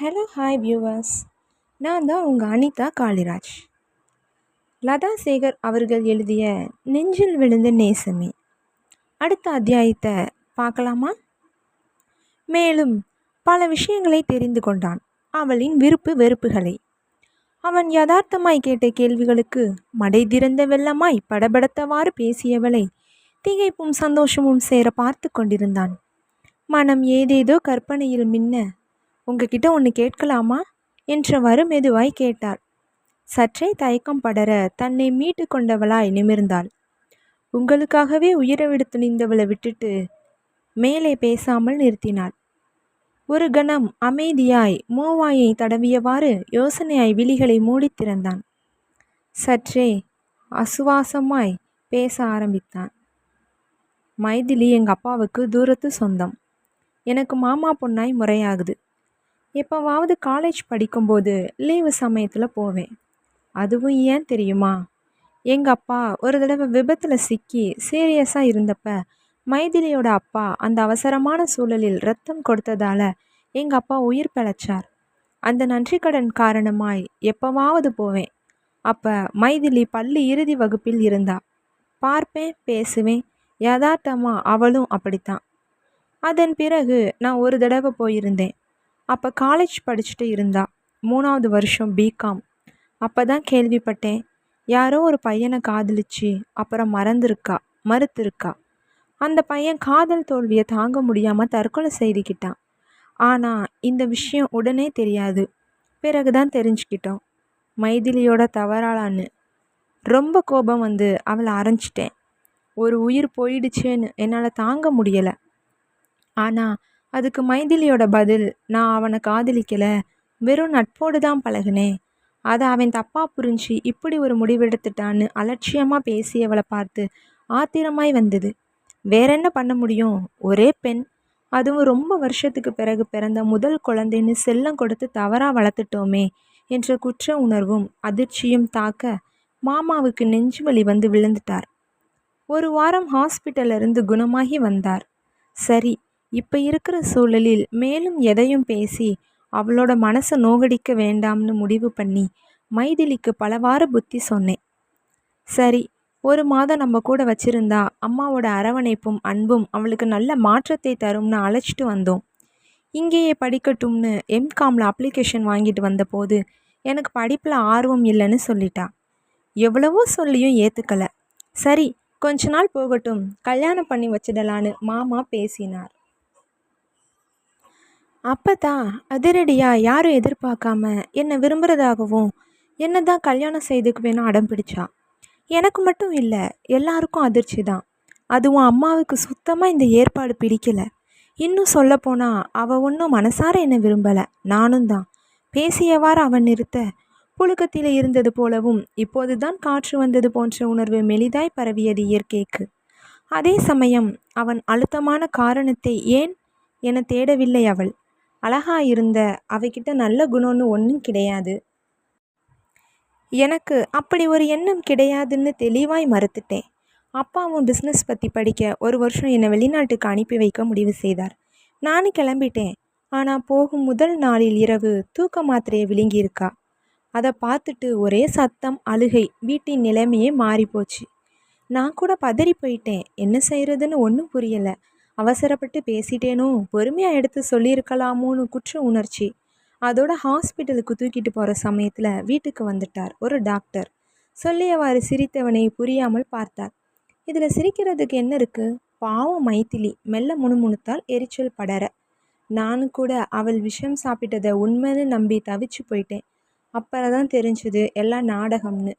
Hello hi viewers நான் தான் உங்கள் அனிதா காளிராஜ். லதா சேகர் அவர்கள் எழுதிய நெஞ்சில் விழுந்த நேசமே. அடுத்த அத்தியாயத்தை பார்க்கலாமா? மேலும் பல விஷயங்களை தெரிந்து கொண்டான் அவளின் விருப்பு வெறுப்புகளை. அவன் யதார்த்தமாய் கேட்ட கேள்விகளுக்கு மடை திறந்த வெள்ளமாய் படபடத்தவாறு பேசியவளை திகைப்பும் சந்தோஷமும் சேர பார்த்து கொண்டிருந்தான். மனம் ஏதேதோ கற்பனையில் மின்ன உங்ககிட்ட ஒன்று கேட்கலாமா? என்றவாறு மெதுவாய் கேட்டார் சற்றே தயக்கம் படர தன்னை மீட்டு கொண்டவளாய் நிமிர்ந்தாள். உங்களுக்காகவே உயிரை துணிந்தவளை விட்டுட்டு மேலே பேசாமல் நிறுத்தினாள். ஒரு கணம் அமைதியாய் மோவாயை தடவியவாறு யோசனையாய் விழிகளை மூடி திறந்தான். சற்றே அசுவாசமாய் பேச ஆரம்பித்தான். மைதிலி எங்கள் அப்பாவுக்கு தூரத்து சொந்தம். எனக்கு மாமா பொண்ணாய் முறையாகுது. எப்போவாவது காலேஜ் படிக்கும்போது லீவு சமயத்தில் போவேன். அதுவும் ஏன் தெரியுமா? எங்கள் அப்பா ஒரு தடவை விபத்தில் சிக்கி சீரியஸாக இருந்தப்ப மைதிலியோட அப்பா அந்த அவசரமான சூழலில் ரத்தம் கொடுத்ததால எங்கள் அப்பா உயிர் பிழைச்சார். அந்த நன்றி கடன் காரணமாய் எப்போவாவது போவேன். அப்போ மைதிலி பள்ளி இறுதி வகுப்பில் இருந்தா. பார்ப்பேன் பேசுவேன் யதார்த்தமாக அவளும் அப்படித்தான். அதன் பிறகு நான் ஒரு தடவை போயிருந்தேன். அப்போ காலேஜ் படிச்சுட்டு இருந்தா. மூணாவது வருஷம் பிகாம் அப்போ தான் கேள்விப்பட்டேன். யாரோ ஒரு பையனை காதலிச்சு அப்புறம் மறந்துருக்கா மறுத்துருக்கா. அந்த பையன் காதல் தோல்வியை தாங்க முடியாமல் தற்கொலை செய்துக்கிட்டான் ஆனால் இந்த விஷயம் உடனே தெரியாது. பிறகு தான் தெரிஞ்சுக்கிட்டோம். மைதிலியோட தவறாளான்னு. ரொம்ப கோபம் வந்து அவளை அரைஞ்சிட்டேன். ஒரு உயிர் போயிடுச்சேன்னு என்னால் தாங்க முடியலை. ஆனால் அதுக்கு மைதிலியோட பதில் நான் அவனை காதலிக்கலை வெறும் நட்போடு தான் பழகினேன் அதை அவன் தப்பாக புரிஞ்சு இப்படி ஒரு முடிவெடுத்துட்டான்னு அலட்சியமாக பேசியவளை பார்த்து ஆத்திரமாய் வந்தது. வேற என்ன பண்ண முடியும்? ஒரே பெண். அதுவும் ரொம்ப வருஷத்துக்கு பிறகு பிறந்த முதல் குழந்தைன்னு செல்லம் கொடுத்து தவறாக வளர்த்துட்டோமே என்ற குற்ற உணர்வும் அதிர்ச்சியும் தாக்க மாமாவுக்கு நெஞ்சு வலி வந்து விழுந்துட்டார். ஒரு வாரம் ஹாஸ்பிட்டலிருந்து குணமாகி வந்தார். சரி இப்போ இருக்கிற சூழலில் மேலும் எதையும் பேசி அவளோட மனசை நோகடிக்க வேண்டாம்னு முடிவு பண்ணி மைதிலிக்கு பலவாறு புத்தி சொன்னேன். சரி ஒரு மாதம் நம்ம கூட வச்சிருந்தா அம்மாவோட அரவணைப்பும் அன்பும் அவளுக்கு நல்ல மாற்றத்தை தரும்னு அழைச்சிட்டு வந்தோம். இங்கேயே படிக்கட்டும்னு எம்காமில் அப்ளிகேஷன் வாங்கிட்டு வந்தபோது எனக்கு படிப்பில் ஆர்வம் இல்லைன்னு சொல்லிட்டா. எவ்வளவோ சொல்லியும் ஏற்றுக்கலை சரி கொஞ்ச நாள் போகட்டும் கல்யாணம் பண்ணி வச்சிடலான்னு மாமா பேசினார். அப்போ தான் அதிரடியாக யாரும் எதிர்பார்க்காம என்னை விரும்புகிறதாகவும் என்ன தான் கல்யாணம் செய்துக்குவேன்னு அடம் பிடிச்சா. எனக்கு மட்டும் இல்லை எல்லாருக்கும் அதிர்ச்சி தான். அதுவும் அம்மாவுக்கு சுத்தமாக இந்த ஏற்பாடு பிடிக்கலை. இன்னும் சொல்லப்போனால் அவள் ஒன்றும் மனசார என்னை விரும்பலை. நானும் தான். பேசியவாறு அவன் நிறுத்த புழுக்கத்தில் இருந்தது போலவும் இப்போது தான் காற்று வந்தது போன்ற உணர்வு மெலிதாய் பரவியது இயற்கைக்கு. அதே சமயம் அவன் அழுத்தமான காரணத்தை ஏன்? என தேடவில்லை அவள். அழகாக இருந்த அவகிட்ட நல்ல குணம்னு ஒன்றும் கிடையாது. எனக்கு அப்படி ஒரு எண்ணம் கிடையாதுன்னு தெளிவாய் மறுத்துட்டேன். அப்பாவும் பிஸ்னஸ் பற்றி படிக்க ஒரு வருஷம் என்னை வெளிநாட்டுக்கு அனுப்பி வைக்க முடிவு செய்தார். நானும் கிளம்பிட்டேன். ஆனால் போகும் முதல் நாளில் இரவு தூக்க மாத்திரையை விழுங்கியிருக்கா. அதை பார்த்துட்டு ஒரே சத்தம் அழுகை வீட்டின் நிலைமையே மாறிப்போச்சு. நான் கூட பதறி போயிட்டேன். என்ன செய்கிறதுன்னு ஒன்றும் புரியலை. அவசரப்பட்டு பேசிட்டேனோ? பொறுமையாக எடுத்து சொல்லியிருக்கலாமோன்னு குற்ற உணர்ச்சி. அதோட ஹாஸ்பிட்டலுக்கு தூக்கிட்டு போகிற சமயத்தில் வீட்டுக்கு வந்துட்டார் ஒரு டாக்டர். சொல்லியவாறு சிரித்தவனை புரியாமல் பார்த்தார். இதில் சிரிக்கிறதுக்கு என்ன இருக்குது பாவம் மைத்திலி. மெல்ல முணுமுணுத்தால் எரிச்சல் படர நானும் கூட அவள் விஷம் சாப்பிட்டதை உண்மைன்னு நம்பி தவிச்சு போயிட்டேன். அப்புறம் தான் தெரிஞ்சது எல்லாம் நாடகம்னு.